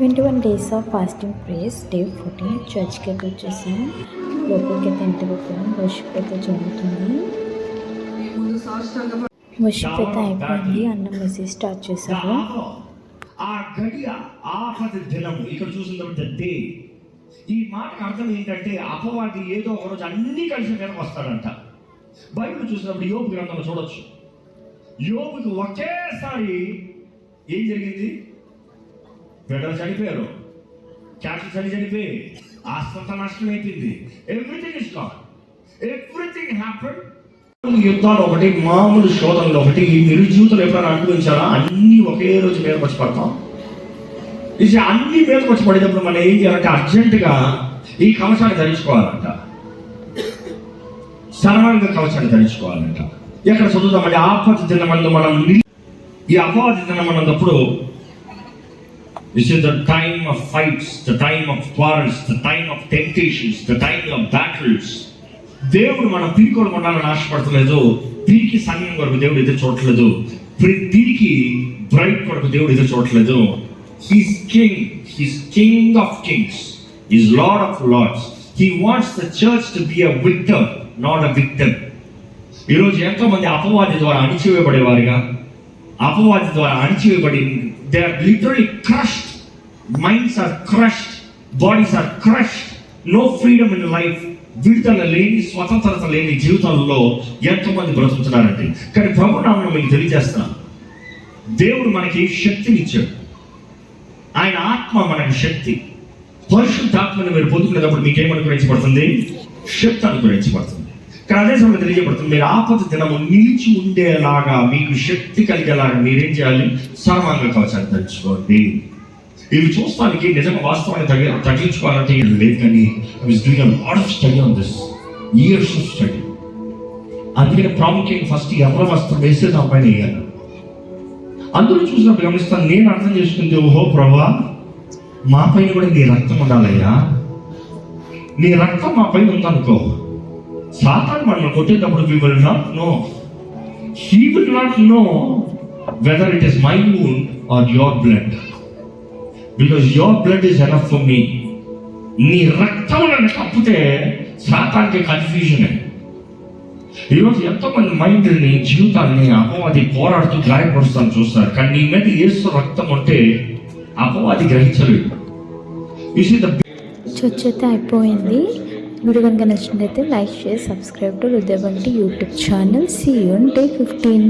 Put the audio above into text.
Twenty one days of fasting prayers day fourteen చర్చ్కి అయితే వచ్చేసాం. లోపలికి అయితే ఎంటర్ అయిపోయాం వర్షిప్ అయితే జరుగుతుంది. వర్షిప్ అయితే అయిపోయింది. అన్నం మెసేజ్ స్టార్ట్ చేశారు. ఆ గడియ ఆపద దినం ఇక్కడ చూసినప్పుడు డే ఈ మాటకు అర్థం ఏంటంటే అపవాది ఏదో ఒక రోజు అన్ని కలిసి మీదకి వస్తాడంట బైబిల్ చూసినప్పుడు యోగు గ్రంథంలో చూడొచ్చు. యోగుకి ఒకేసారి ఏం జరిగింది? బిడ్డలు చనిపోయారు. క్యాన్సర్ చని చనిపోయి ఆస్పత్రి నష్టం అయిపోయింది everything is gone everything happen యుద్ధాలు ఒకటి మామూలు శోధనలు ఒకటి మీరు జీవితంలో ఎప్పుడైనా అనుభవించారా? అన్ని ఒకే రోజు మీదకి వచ్చి పడతాం. ఇది అన్ని మీదకి వచ్చి పడేటప్పుడు మనం ఏం చేయాలంటే అర్జెంటుగా ఈ కవచాన్ని ధరించుకోవాలంట. సర్వాంగ కవచాన్ని ధరించుకోవాలంట. ఎక్కడ చదువుతామంటే ఆపద దినమందు మనం ఈ అపవాద దినమన్నప్పుడు this is the time of fights the time of quarrels the time of temptations the time of battles దేవుడు మనం పీకోడు ఉండాలని ఆశపడతలేదు. పీకి సంఘం కొరకు దేవుడు ఎదురు చూడట్లేదు. ప్రి- పీకి బ్రైట్ కొరకు దేవుడు ఎదురు చూడట్లేదు. He's king he's king of kings is lord of lords he wants the church to be a victor not a victor ఈరోజు ఎంతో మంది అపవాది ద్వారా అణిచివేయబడేవారుగా. అపవాది ద్వారా అణిచివేయబడి they are literally crushed minds are crushed bodies are crushed no freedom in life విడుదల లేని స్వతంత్రత లేని జీవితంలో ఎంతోమంది బ్రతుకుతున్నారండి. కానీ ప్రభు నామను మీకు తెలియజేస్తున్నాను దేవుడు మనకి శక్తిని ఇచ్చాడు ఆయన ఆత్మ మనకి శక్తి. పరిశుద్ధాత్మను మీరు పొందుకునేటప్పుడు మీకు శక్తి అనుగ్రహించబడుతుంది. ఇక్కడ అదే సమయంలో తెలియజేయబడుతుంది మీరు ఆపద దినము నిలిచి ఉండేలాగా మీకు శక్తి కలిగేలాగా మీరేం చేయాలి? సర్వాంగ కవచాన్ని ధరించుకోండి. ఇవి చూస్తానికి నిజంగా వాస్తవాన్ని తగి తగ్గించుకోవాలంటే ఇది లేదు కానీ I was doing lot of study on this years of study అందుకని ప్రాముఖ్యత ఫస్ట్ ఎవరి వస్త్రం? వేస్తే నా పైన వేయాలి. అందులో చూసినప్పుడు గమనిస్తాను నేను అర్థం చేసుకుంది ఓహో ప్రభా మా పైన కూడా నీ రక్తం ఉండాలయ్యా. నీ రక్తం మా పైన ఉందనుకో. సాతాన్ మనం కొట్టేటప్పుడు we will not know he will not know whether it is my wound or your blood because your blood is enough for me నీ రక్తం నన్ను కప్పితే సాతానికి కన్ఫ్యూజన్ ఈరోజు ఎంతో మంది మైండ్ని జీవితాన్ని అపవాది పోరాడుతూ గాయపరుస్తాను చూస్తారు. కానీ నీ మీద ఏసు రక్తం ఉంటే అపవాది గ్రహించలేదు. అయితే అయిపోయింది. వీడియో కనుక నచ్చినట్లయితే like share subscribe to Hridayabanti YouTube channel. See you on day fifteen